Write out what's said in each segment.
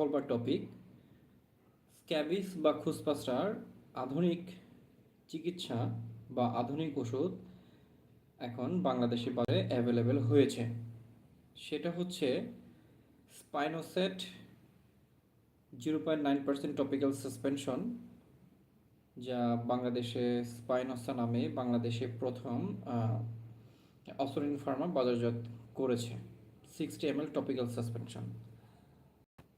বলবার topic scabies বা খুসপাসটার আধুনিক চিকিৎসা বা আধুনিক ওষুধ এখন বাংলাদেশি বাজারে অ্যাভেলেবেল হয়েছে। সেটা হচ্ছে spinosad zero point nine percent topical suspension যা বাংলাদেশে স্পাইনোসা নামে বাংলাদেশে প্রথম অসরিন ফার্মা বাজারজাত করেছে। Sixty M L topical suspension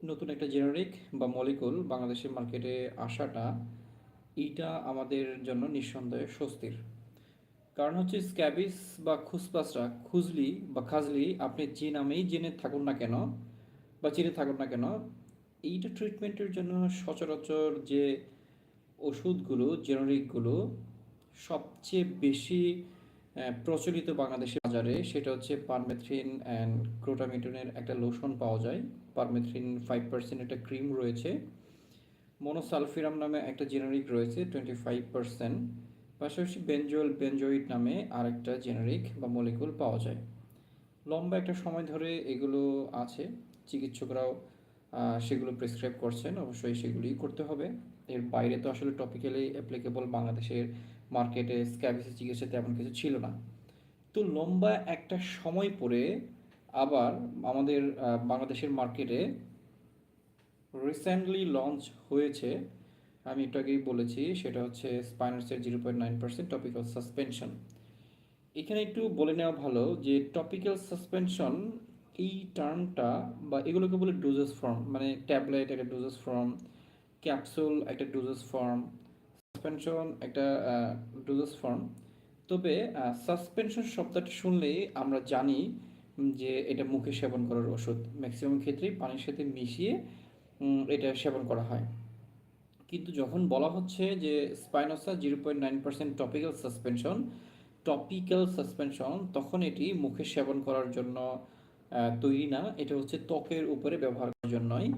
নতুন একটা জেনারিক বা মলিকুল বাংলাদেশের মার্কেটে আসাটা এইটা আমাদের জন্য নিঃসন্দেহে স্বস্তির। কারণ হচ্ছে স্ক্যাবিস বা খুসপাসরা, খুজলি বা খাজলি আপনি যে নামেই জেনে থাকুন না কেন বা চিনে থাকুন না কেন, এইটা ট্রিটমেন্টের জন্য সচরাচর যে ওষুধগুলো জেনারিকগুলো সবচেয়ে বেশি প্রচলিত বাংলাদেশের বাজারে সেটা হচ্ছে পারমেথ্রিন অ্যান্ড ক্রোটামিটনের একটা লোশন পাওয়া যায়। পারমেথ্রিন ফাইভ পার্সেন্ট একটা ক্রিম রয়েছে। মনোসালফিরাম নামে একটা জেনারিক রয়েছে টোয়েন্টি ফাইভ পার্সেন্ট পাশাপাশি বেঞ্জোয়েল বেঞ্জোইড নামে আরেকটা জেনারিক বা মলিকুল পাওয়া যায়। লম্বা একটা সময় ধরে এগুলো আছে, চিকিৎসকরাও সেগুলো প্রেসক্রাইব করছেন, অবশ্যই সেগুলি করতে হবে। এর বাইরে তো আসলে টপিক্যালি অ্যাপ্লিকেবল বাংলাদেশের মার্কেটে স্ক্যাবিসের চিকিৎসা তেমন কিছু ছিল না। তো লম্বা একটা সময় পরে আবার আমাদের বাংলাদেশের মার্কেটে রিসেন্টলি লঞ্চ হয়েছে। আমি একটু আগেই বলেছি, সেটা হচ্ছে স্পাইনার্সের zero point nine percent topical suspension এখানে একটু বলে নেওয়া ভালো যে টপিক্যাল সাসপেনশন এই টার্মটা বা এগুলোকে বলে ডোজেস ফর্ম মানে ট্যাবলেট একটা ডোজেস ফর্ম ক্যাপসুল একটা ডোজেস ফর্ম সাসপেনশন একটা ডোজেস ফর্ম তবে সাসপেনশন শব্দটা শুনলেই আমরা জানি যে এটা মুখে সেবন করার ওষুধ। ম্যাক্সিমাম ক্ষেত্রেই পানির সাথে মিশিয়ে এটা সেবন করা হয়। কিন্তু যখন বলা হচ্ছে যে spinosad zero point nine percent topical suspension topical suspension তখন এটি মুখে সেবন করার জন্য তৈরি না। এটা হচ্ছে ত্বকের উপরে ব্যবহার করার জন্যই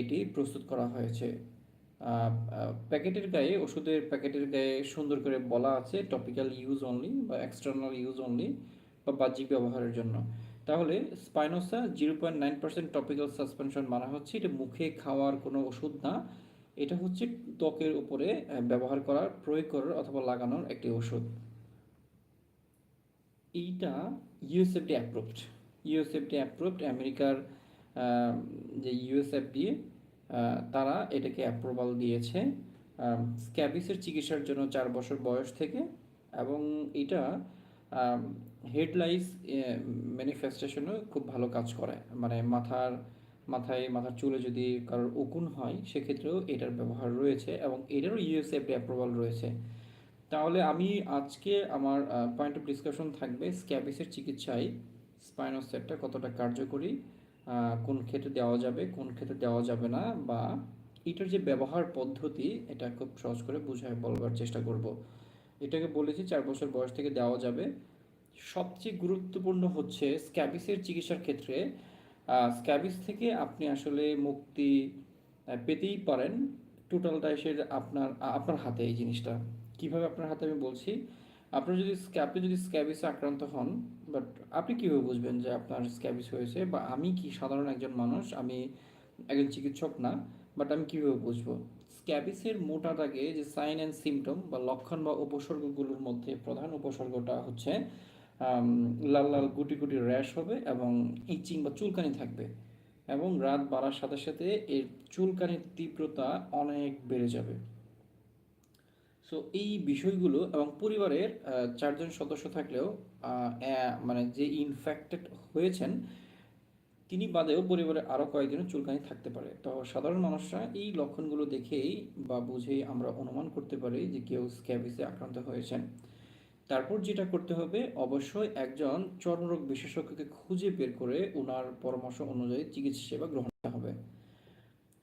এটি প্রস্তুত করা হয়েছে। প্যাকেটের গায়ে, ওষুধের প্যাকেটের গায়ে সুন্দর করে বলা আছে টপিক্যাল ইউজ অনলি বা এক্সটার্নাল ইউজ অনলি বা বাহ্যিক ব্যবহারের জন্য। তাহলে spinosad zero point nine percent topical suspension মানা হচ্ছে, এটা মুখে খাওয়ার কোনো ওষুধ না। এটা হচ্ছে ত্বকের উপরে ব্যবহার করার, প্রয়োগ করার অথবা লাগানোর একটি ওষুধ। এইটা ইউএসএফডি অ্যাপ্রুভড ইউএসএফডি অ্যাপ্রুভড আমেরিকার যে ইউএসএফডি তারা এটাকে অ্যাপ্রুভাল দিয়েছে স্ক্যাবিসের চিকিৎসার জন্য চার বছর বয়স থেকে, এবং এটা হেডলাইস ম্যানিফেস্টেশনও খুব ভালো কাজ করে। মানে মাথার, মাথায়, মাথার চুলে যদি কারোর উকুন হয়, সেক্ষেত্রেও এটার ব্যবহার রয়েছে এবং এটারও ইউএসএফডি অ্যাপ্রুভাল রয়েছে। তাহলে আমি আজকে আমার পয়েন্ট অফ ডিসকাশন থাকবে স্ক্যাবিসের চিকিৎসায় স্পাইনোসেটটা কতটা কার্যকরী কোন ক্ষেত্রে দেওয়া যাবে, কোন ক্ষেত্রে দেওয়া যাবে না, বা এটার যে ব্যবহার পদ্ধতি, এটা খুব সহজ করে বুঝায় বলবার চেষ্টা করব। এটাকে বলেছি চার বছর বয়স থেকে দেওয়া যাবে। সবচেয়ে গুরুত্বপূর্ণ হচ্ছে স্ক্যাবিসের চিকিৎসার ক্ষেত্রে স্ক্যাবিস থেকে আপনি আসলে মুক্তি পেতেই পারেন। টোটালটা এসে আপনার আপনার হাতে এই জিনিসটা। কীভাবে আপনার হাতে আমি বলছি? আপনার যদি আপনি যদি স্ক্যাবিসে আক্রান্ত হন বাট আপনি কীভাবে বুঝবেন যে আপনার স্ক্যাবিস হয়েছে? বা আমি কি সাধারণ একজন মানুষ? আমি একজন চিকিৎসক না বাট আমি কীভাবে বুঝব? স্ক্যাবিসের মোটা দাগে যে সাইন অ্যান্ড সিমটম বা লক্ষণ বা উপসর্গগুলোর মধ্যে প্রধান উপসর্গটা হচ্ছে লাল লাল গুটি গুটি র্যাশ হবে এবং ইচিং বা চুলকানি থাকবে। এবং রাত বাড়ার সাথে সাথে এর চুলকানির তীব্রতা অনেক বেড়ে যাবে। সো এই বিষয়গুলো এবং পরিবারের চারজন সদস্য থাকলেও মানে যে ইনফেক্টেড হয়েছেন, তিনি বাদেও পরিবারে আরও কয়েকজনের চুলকানি থাকতে পারে। তো সাধারণ মানুষরা এই লক্ষণগুলো দেখেই বা বুঝেই আমরা অনুমান করতে পারি যে কেউ স্ক্যাবিসে আক্রান্ত হয়েছেন। তারপর যেটা করতে হবে, অবশ্যই একজন চর্মরোগ বিশেষজ্ঞকে খুঁজে বের করে ওনার পরামর্শ অনুযায়ী চিকিৎসা সেবা গ্রহণ করতে হবে।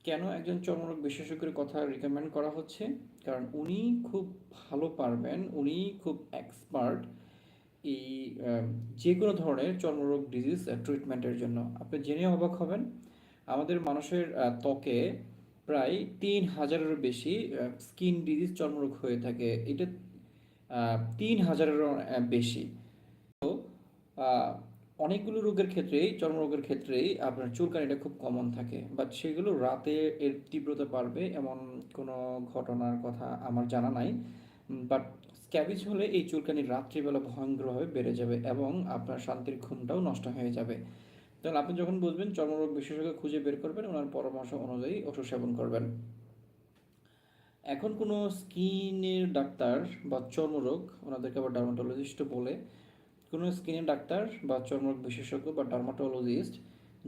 কেন একজন চর্মরোগ বিশেষজ্ঞের কথা রিকমেন্ড করা হচ্ছে? কারণ উনি খুব ভালো পারবেন, উনি খুব এক্সপার্ট এই যে কোনো ধরনের চর্মরোগ ডিজিজ ট্রিটমেন্টের জন্য। আপনি জেনে অবাক হবেন, আমাদের মানুষের ত্বকে প্রায় তিন হাজারেরও বেশি স্কিন ডিজিজ চর্মরোগ হয়ে থাকে। এটা তিন হাজারেরও বেশি। তো অনেকগুলো রোগের ক্ষেত্রেই, চর্মরোগের ক্ষেত্রেই আপনার চুলকানিটা খুব কমন থাকে। বাট সেগুলো রাতে এর তীব্রতা বাড়বে এমন কোনো ঘটনার কথা আমার জানা নাই। বাট স্ক্যাবিজ হলে এই চুলকানি রাত্রিবেলা ভয়ঙ্করভাবে বেড়ে যাবে এবং আপনার শান্তির ঘুমটাও নষ্ট হয়ে যাবে। তাহলে আপনি যখন বুঝবেন চর্মরোগ বিশেষজ্ঞ খুঁজে বের করবেন, ওনার পরামর্শ অনুযায়ী ওষুধ সেবন করবেন। এখন কোনো স্কিনের ডাক্তার বা চর্মরোগ, ওনাদেরকে আবার ডার্মাটোলজিস্টও বলে, কোনো স্কিনের ডাক্তার বা চর্মরোগ বিশেষজ্ঞ বা ডার্মাটোলজিস্ট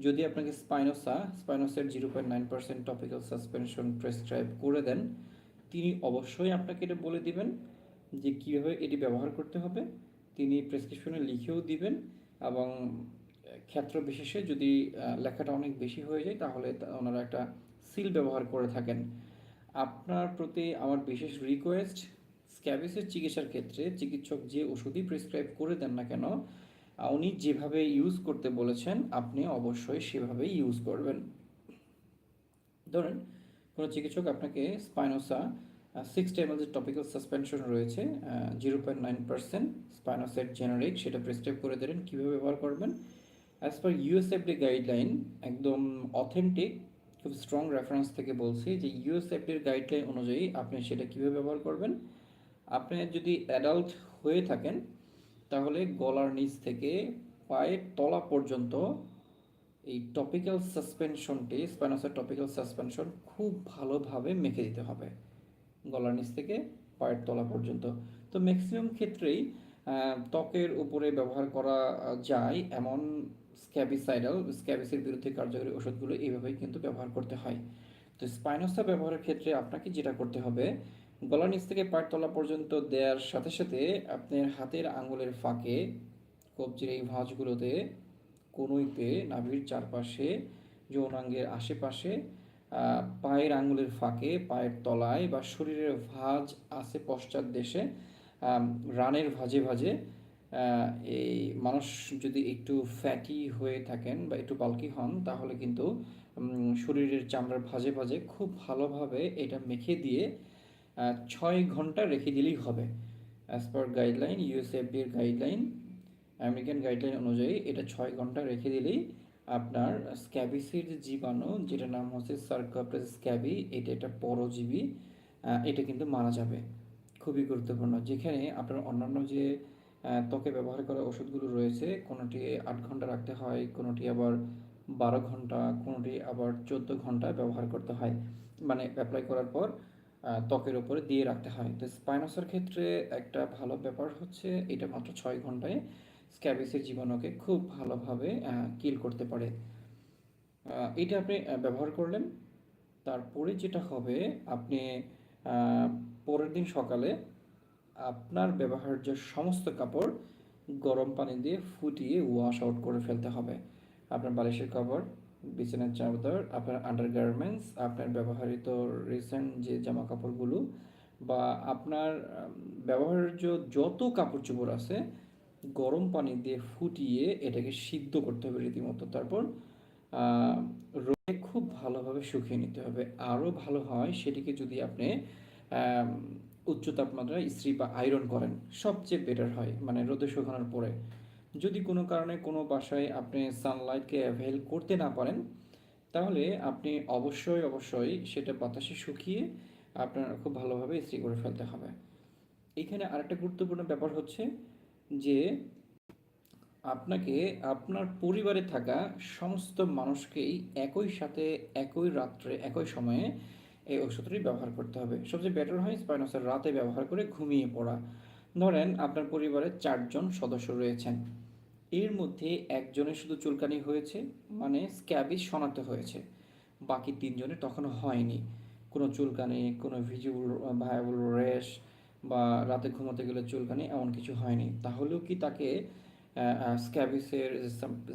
যদি আপনাকে spinosad, স্পাইনোসের zero point nine percent topical suspension prescribe করে দেন, তিনি অবশ্যই আপনাকে এটা বলে দিবেন যে কীভাবে এটি ব্যবহার করতে হবে। তিনি প্রেসক্রিপশনে লিখেও দিবেন এবং ক্ষেত্র বিশেষে যদি লেখাটা অনেক বেশি হয়ে যায়, তাহলে ওনারা একটা সিল ব্যবহার করে থাকেন। আপনার প্রতি আমার বিশেষ রিকোয়েস্ট স্ক্যাবিসের চিকিৎসার ক্ষেত্রে চিকিৎসক যে ওষুধই প্রেসক্রাইব করে দেন না কেন উনি যেভাবে ইউজ করতে বলেছেন, আপনি অবশ্যই সেভাবেই ইউজ করবেন। ধরেন, কোনো চিকিৎসক আপনাকে স্পাইনোসা সিক্স এমএল যে টপিক্যাল সাসপেনশন রয়েছে zero point nine percent spinosad generic সেটা প্রেসক্রাইব করে দেবেন কীভাবে ব্যবহার করবেন? অ্যাজ পার ইউএসএফডি গাইডলাইন একদম অথেন্টিক খুব স্ট্রং রেফারেন্স থেকে বলছি যে ইউএসএফডির গাইডলাইন অনুযায়ী আপনি সেটা কীভাবে ব্যবহার করবেন। আপনি যদি অ্যাডাল্ট হয়ে থাকেন, তাহলে গলার নিচ থেকে পায়ের তলা পর্যন্ত এই টপিক্যাল সাসপেনশনটি স্পাইনাসের টপিক্যাল সাসপেনশন খুব ভালোভাবে মেখে দিতে হবে। গলার নিচ থেকে পায়ের তলা পর্যন্ত। তো ম্যাক্সিমাম ক্ষেত্রেই ত্বকের উপরে ব্যবহার করা যায় এমন স্ক্যাবিসাইডাল, স্ক্যাবিসের বিরুদ্ধে কার্যকরী ওষুধগুলো এইভাবেই কিন্তু ব্যবহার করতে হয়। তো স্পাইনোসা ব্যবহারের ক্ষেত্রে আপনাকে যেটা করতে হবে, গলার নিচ থেকে পায়ের তলা পর্যন্ত দেওয়ার সাথে সাথে আপনার হাতের আঙুলের ফাঁকে কবজির এই ভাঁজগুলোতে কনুইতে নাভির চারপাশে, যৌনাঙ্গের আশেপাশে পায়ের আঙুলের ফাঁকে, পায়ের তলায় বা শরীরের ভাঁজ আছে পশ্চাৎ দেশে রানের ভাঁজে ভাঁজে এই মানুষ যদি একটু ফ্যাটি হয়ে থাকেন বা একটু বালকি হন, তাহলে কিন্তু শরীরের চামড়ার ভাঁজে ভাঁজে খুব ভালোভাবে এটা মেখে দিয়ে ছয় ঘণ্টা রেখে দিলেই হবে। অ্যাজ পার গাইডলাইন ইউএসএফডির গাইডলাইন আমেরিকান গাইডলাইন অনুযায়ী এটা ছয় ঘণ্টা রেখে দিলেই আপনার স্ক্যাবিসের জীবাণু যেটা নাম হচ্ছে সার্কাপ্রেস স্ক্যাবি এটা একটা পরজীবী এটা কিন্তু মারা যাবে। খুবই গুরুত্বপূর্ণ। যেখানে আপনার অন্যান্য যে ত্বকে ব্যবহার করা ওষুধগুলো রয়েছে। কোনোটি আট ঘণ্টা রাখতে হয়, কোনোটি আবার বারো ঘণ্টা, কোনোটি আবার চোদ্দ ঘণ্টা ব্যবহার করতে হয়। মানে অ্যাপ্লাই করার পর ত্বকের উপরে দিয়ে রাখতে হয়। তো স্পাইনাসের ক্ষেত্রে একটা ভালো ব্যাপার হচ্ছে, এটা মাত্র ছয় ঘন্টায় স্ক্যাবিসের জীবাণুকে খুব ভালোভাবে কিল করতে পারে। এটা আপনি ব্যবহার করলেন। তারপরে যেটা হবে, আপনি পরের দিন সকালে আপনার ব্যবহার্য সমস্ত কাপড় গরম পানি দিয়ে ফুটিয়ে ওয়াশ আউট করে ফেলতে হবে। আপনার বালিশের কাপড় বিছানার চাদর, আপনার আন্ডারগার্মেন্টস আপনার ব্যবহৃত রিসেন্ট যে জামা কাপড়গুলো বা আপনার ব্যবহার্য যত কাপড় চোপড় আছে, গরম পানি দিয়ে ফুটিয়ে এটাকে সিদ্ধ করতে হবে রীতিমতো। তারপর রোদে খুব ভালোভাবে শুকিয়ে নিতে হবে। আরও ভালো হয় সেটিকে যদি আপনি উচ্চ তাপমাত্রায় ইস্ত্রি বা আয়রন করেন, সবচেয়ে বেটার হয় মানে রোদে শুকানোর পরে। যদি কোনো কারণে কোনো বাসায় আপনি সানলাইটকে অ্যাভেল করতে না পারেন, তাহলে আপনি অবশ্যই অবশ্যই সেটা বাতাসে শুকিয়ে আপনার খুব ভালোভাবে ইস্ত্রি করে ফেলতে হবে। এখানে আরেকটা গুরুত্বপূর্ণ ব্যাপার হচ্ছে যে, আপনাকে আপনার পরিবারে থাকা সমস্ত মানুষকেই একই সাথে, একই রাত্রে, একই সময়ে এই ওষুধটি ব্যবহার করতে হবে। সবচেয়ে বেটার হয় স্পাইনোসের রাতে ব্যবহার করে ঘুমিয়ে পড়া। ধরেন আপনার পরিবারে চারজন সদস্য রয়েছেন। এর মধ্যে একজনের শুধু চুলকানি হয়েছে মানে স্ক্যাবিস শনাক্ত হয়েছে। বাকি তিনজনের তখনও হয়নি। কোনো চুলকানি, কোনো ভিজিবল ভায়াবল র্যাশ বা রাতে ঘুমোতে গেলে চুলকানি এমন কিছু হয়নি। তাহলেও কি তাকে স্ক্যাবিসের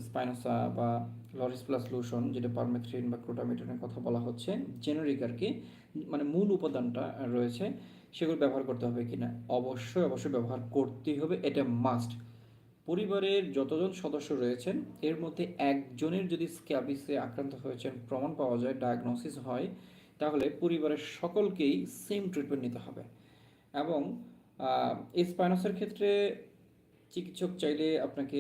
স্পাইনোসা বা লরিস প্লাস লোশন, যেটা পারমেথ্রিন বা ক্রোটামিটনের কথা বলা হচ্ছে, জেনারিক আর কি মানে মূল উপাদানটা রয়েছে, সেগুলো ব্যবহার করতে হবে কিনা? অবশ্যই অবশ্যই ব্যবহার করতেই হবে, এটা মাস্ট পরিবারের যতজন সদস্য রয়েছেন, এর মধ্যে একজনের যদি স্ক্যাবিসে আক্রান্ত হয়েছেন, প্রমাণ পাওয়া যায় ডায়াগনোসিস হয়, তাহলে পরিবারের সকলকেই সেম ট্রিটমেন্ট নিতে হবে। এবং স্পাইনাসের ক্ষেত্রে চিকিৎসক চাইলে আপনাকে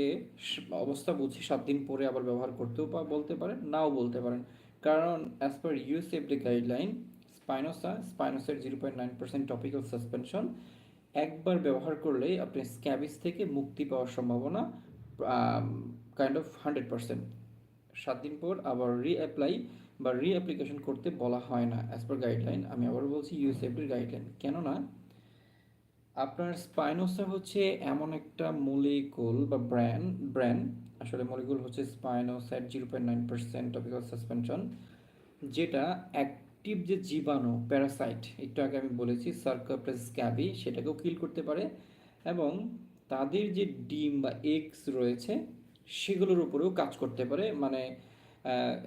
অবস্থা বুঝে সাত দিন পরে আবার ব্যবহার করতেও বা বলতে পারেন, নাও বলতে পারেন। কারণ as per USFDA guideline spinosad স্পাইনোসের zero point nine percent topical suspension একবার ব্যবহার করলেই আপনি স্ক্যাবিস থেকে মুক্তি পাওয়ার সম্ভাবনা কাইন্ড অফ হান্ড্রেড পার্সেন্ট সাত দিন পর আবার রিঅ্যাপ্লাই বা রিঅ্যাপ্লিকেশন করতে বলা হয় না অ্যাজ পার গাইডলাইন আমি আবার বলছি ইউএসএফডির গাইডলাইন কেননা আপনার স্পাইনোসা হচ্ছে এমন একটা মলিকুল বা ব্র্যান্ড ব্র্যান্ড আসলে মলিকুল হচ্ছে spinosad zero point nine percent topical suspension যেটা অ্যাক্টিভ যে জীবাণু প্যারাসাইট একটু আগে আমি বলেছি সার্কোপ্লাস ক্যাবি সেটাকেও কিল করতে পারে এবং তাদের যে ডিম বা এগস রয়েছে, সেগুলোর উপরেও কাজ করতে পারে মানে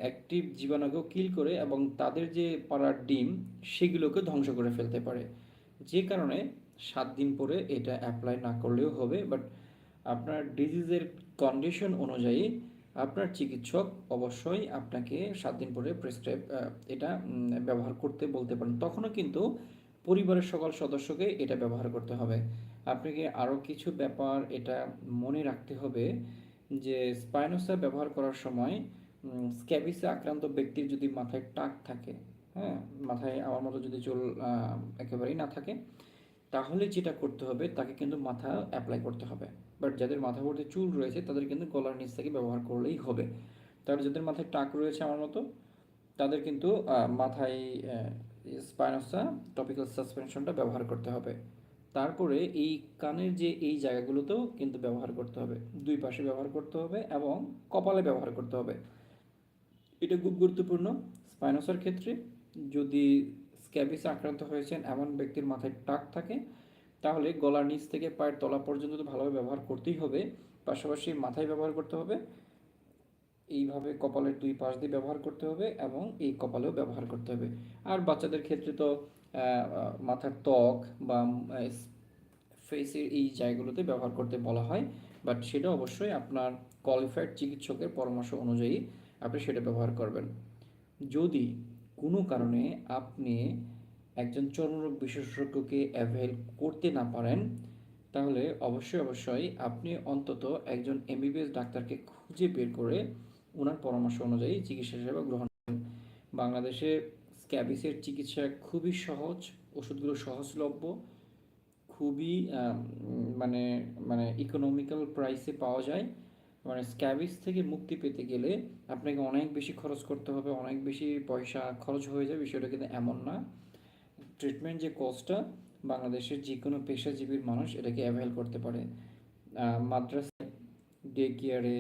অ্যাক্টিভ জীবাণুকেও কিল করে এবং তাদের যে পাড়ার ডিম, সেগুলোকে ধ্বংস করে ফেলতে পারে। যে কারণে সাত দিন পরে এটা অ্যাপ্লাই না করলেও হবে বাট আপনার ডিজিজের কন্ডিশন অনুযায়ী আপনার চিকিৎসক অবশ্যই আপনাকে সাত দিন পরে প্রেসক্রাইব এটা ব্যবহার করতে বলতে পারেন। তখনও কিন্তু পরিবারের সকল সদস্যকে এটা ব্যবহার করতে হবে। আপনাকে আরও কিছু ব্যাপার এটা মনে রাখতে হবে যে স্পাইনোসা ব্যবহার করার সময় স্ক্যাবিসে আক্রান্ত ব্যক্তির যদি মাথায় টাক থাকে হ্যাঁ মাথায় আমার মতো যদি চুল একেবারেই না থাকে তাহলে যেটা করতে হবে, তাকে কিন্তু মাথা অ্যাপ্লাই করতে হবে। বাট যাদের মাথা ভর্তি চুল রয়েছে, তাদের কিন্তু গলার নিচ থেকে ব্যবহার করলেই হবে। তাহলে যাদের মাথায় টাক রয়েছে আমার মতো, তাদের কিন্তু মাথায় স্পাইনোসা টপিক্যাল সাসপেনশনটা ব্যবহার করতে হবে। তারপরে এই কানের যে, এই জায়গাগুলোতেও কিন্তু ব্যবহার করতে হবে। দুই পাশে ব্যবহার করতে হবে এবং কপালে ব্যবহার করতে হবে। এটা খুব গুরুত্বপূর্ণ। স্পাইনোসার ক্ষেত্রে যদি স্ক্যাবিস আক্রান্ত হয়েছেন এমন ব্যক্তির মাথায় টাক থাকে, তাহলে গলার নিচ থেকে পায়ের তলা পর্যন্ত তো ভালোভাবে ব্যবহার করতেই হবে, পাশাপাশি মাথায় ব্যবহার করতে হবে, এইভাবে কপালের দুই পাশ দিয়ে ব্যবহার করতে হবে এবং এই কপালেও ব্যবহার করতে হবে। আর বাচ্চাদের ক্ষেত্রে তো মাথার ত্বক বা ফেসের এই জায়গাগুলোতে ব্যবহার করতে বলা হয় বাট সেটা অবশ্যই আপনার কোয়ালিফাইড চিকিৎসকের পরামর্শ অনুযায়ী আপনি সেটা ব্যবহার করবেন। যদি কোনো কারণে আপনি একজন চর্মরোগ বিশেষজ্ঞকে অ্যাভেল করতে না পারেন, তাহলে অবশ্যই অবশ্যই আপনি অন্তত একজন এমবিবিএস ডাক্তারকে খুঁজে বের করে ওনার পরামর্শ অনুযায়ী চিকিৎসা সেবা গ্রহণ করেন। বাংলাদেশে স্ক্যাবিসের চিকিৎসা খুবই সহজ, ওষুধগুলো সহজলভ্য, খুবই মানে মানে ইকোনমিক্যাল প্রাইসে পাওয়া যায়। মানে স্ক্যাবিস থেকে মুক্তি পেতে গেলে আপনাকে অনেক বেশি খরচ করতে হবে অনেক বেশি পয়সা খরচ হয়ে যায় বিষয়টা কিন্তু এমন না। ট্রিটমেন্ট যে কস্টটা বাংলাদেশের যে কোনো পেশাজীবীর মানুষ এটাকে অ্যাভেল করতে পারে। আহ, মাদ্রাসায় ডে কেয়ারে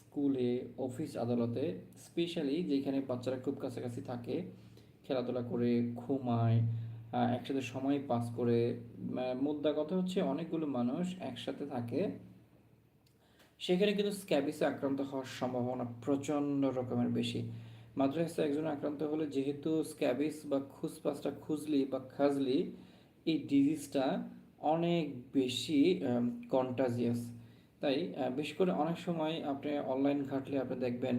স্কুলে অফিস আদালতে স্পেশালি যেখানে বাচ্চারা খুব কাছাকাছি থাকে খেলাধুলা করে ঘুমায় একসাথে সময় পাস করে মুদ্রা কথা হচ্ছে অনেকগুলো মানুষ একসাথে থাকে সেখানে কিন্তু স্ক্যাবিসে আক্রান্ত হওয়ার সম্ভাবনা প্রচণ্ড রকমের বেশি। মাদ্রাসা একজন আক্রান্ত হলে যেহেতু স্ক্যাবিস বা খুসপাসটা খুজলি বা খাজলি, এই ডিজিজটা অনেক বেশি কন্টাজিয়াস তাই বিশেষ করে অনেক সময় আপনি অনলাইন ঘাটলে আপনি দেখবেন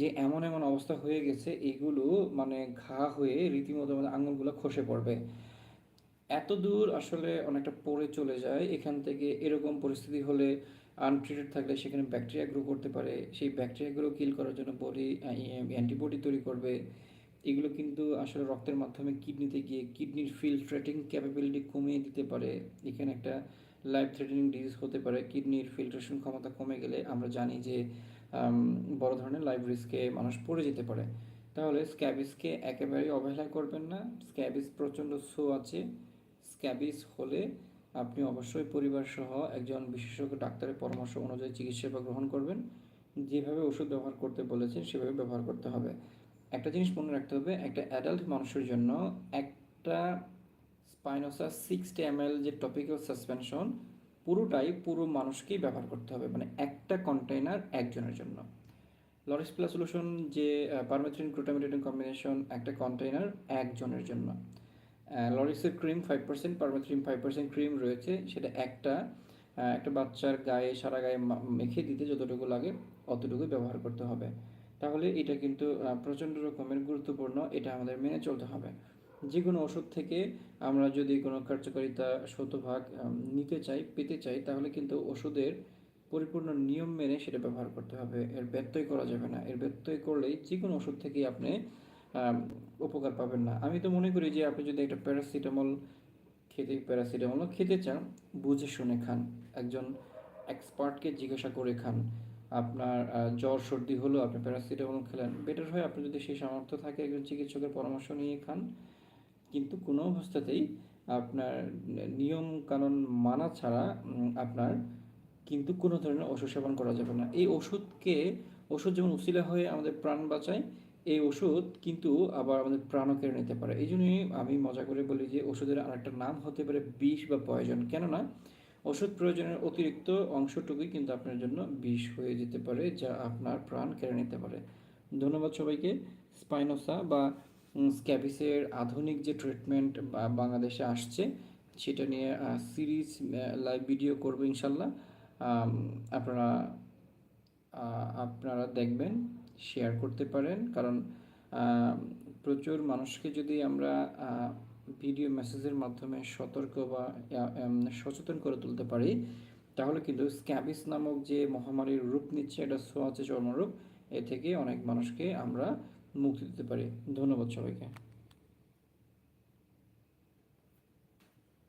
যে এমন এমন অবস্থা হয়ে গেছে, এগুলো মানে ঘা হয়ে রীতিমতো আমাদের আঙুলগুলো খসে পড়বে। এত দূর আসলে অনেকটা পড়ে চলে যায়। এখান থেকে এরকম পরিস্থিতি হলে আনট্রিটেড থাকলে সেখানে ব্যাকটেরিয়া গ্রো করতে পারে। সেই ব্যাকটেরিয়াগুলো কিল করার জন্য বডি অ্যান্টিবডি তৈরি করবে। এগুলো কিন্তু আসলে রক্তের মাধ্যমে কিডনিতে গিয়ে কিডনির ফিল্ট্রেটিং ক্যাপাবিলিটি কমিয়ে দিতে পারে। এখানে একটা লাইফ থ্রেটেনিং ডিজিজ হতে পারে। কিডনির ফিল্ট্রেশন ক্ষমতা কমে গেলে আমরা জানি যে বড় ধরনের লাইফ রিস্কে মানুষ পড়ে যেতে পারে। তাহলে স্ক্যাবিসকে একেবারেই অবহেলা করবেন না। স্ক্যাবিস প্রচণ্ড শো আছে স্ক্যাবিস হলে আপনি অবশ্যই পরিবার সহ একজন বিশেষজ্ঞ ডাক্তারের পরামর্শ অনুযায়ী চিকিৎসা গ্রহণ করবেন। যেভাবে ওষুধ ব্যবহার করতে বলেছেন, সেভাবে ব্যবহার করতে হবে। একটা জিনিস মনে রাখতে হবে, একটা অ্যাডাল্ট মানুষের জন্য একটা স্পাইনোসা সিক্সটি এম যে টপিক্যাল সাসপেনশন পুরোটাই পুরো মানুষকেই ব্যবহার করতে হবে মানে একটা কন্টেইনার একজনের জন্য। লরিস প্লাস সলিউশন যে পারমেথ্রিন গ্লুটামিটেন কম্বিনেশন একটা কন্টেইনার একজনের জন্য। লরিসের cream five percent permethrin five percent cream রয়েছে। সেটা একটা একটা বাচ্চার গায়ে, সারা গায়ে মেখে দিতে যতটুকু লাগে অতটুকুই ব্যবহার করতে হবে। তাহলে এটা কিন্তু প্রচণ্ড রকমের গুরুত্বপূর্ণ, এটা আমাদের মেনে চলতে হবে। যে কোনো ওষুধ থেকে আমরা যদি কোনো কার্যকারিতা শতভাগ নিতে চাই, পেতে চাই, তাহলে কিন্তু ওষুধের পরিপূর্ণ নিয়ম মেনে সেটা ব্যবহার করতে হবে। এর ব্যত্যয় করা যাবে না। এর ব্যত্যয় করলেই যে কোনো ওষুধ থেকেই আপনি উপকার পাবেন না। আমি তো মনে করি যে আপনি যদি একটা প্যারাসিটামল খেতে প্যারাসিটামল খেতে চান, বুঝে শুনে খান। একজন এক্সপার্টকে জিজ্ঞাসা করে খান। আপনার জ্বর, সর্দি হলো আপনি প্যারাসিটামল খেলেন। বেটার হয় আপনি যদি সেই সামর্থ্য থাকে একজন চিকিৎসকের পরামর্শ নিয়ে খান। কিন্তু কোনো অবস্থাতেই আপনার নিয়ম কানুন মানা ছাড়া আপনার কিন্তু কোনো ধরনের ওষুধ সেবন করা যাবে না। এই ওষুধকে, ওষুধ যেমন উসিলা হয়ে আমাদের প্রাণ বাঁচায় এই ওষুধ কিন্তু আবার আমাদের প্রাণও কেড়ে নিতে পারে। এই জন্যই আমি মজা করে বলি যে ওষুধের আরেকটা নাম হতে পারে বিষ বা পয়জন। কেননা ওষুধ প্রয়োজনের অতিরিক্ত অংশটুকুই কিন্তু আপনার জন্য বিষ হয়ে যেতে পারে, যা আপনার প্রাণ কেড়ে নিতে পারে। ধন্যবাদ সবাইকে। স্পাইনোসা বা স্ক্যাবিসের আধুনিক যে ট্রিটমেন্ট বাংলাদেশে আসছে, সেটা নিয়ে সিরিজ লাইভ ভিডিও করব ইনশাল্লাহ। আপনারা আপনারা দেখবেন। শেয়ার করতে পারেন। কারণ প্রচুর মানুষকে যদি আমরা ভিডিও মেসেজের মাধ্যমে সতর্ক বা সচেতন করে তুলতে পারি, তাহলে কিন্তু স্ক্যাবিস নামক যে মহামারীর রূপ নিচ্ছে, এটা সোয়াচে চর্মরূপ, এ থেকে অনেক মানুষকে আমরা মুক্তি দিতে পারি। ধন্যবাদ সবাইকে।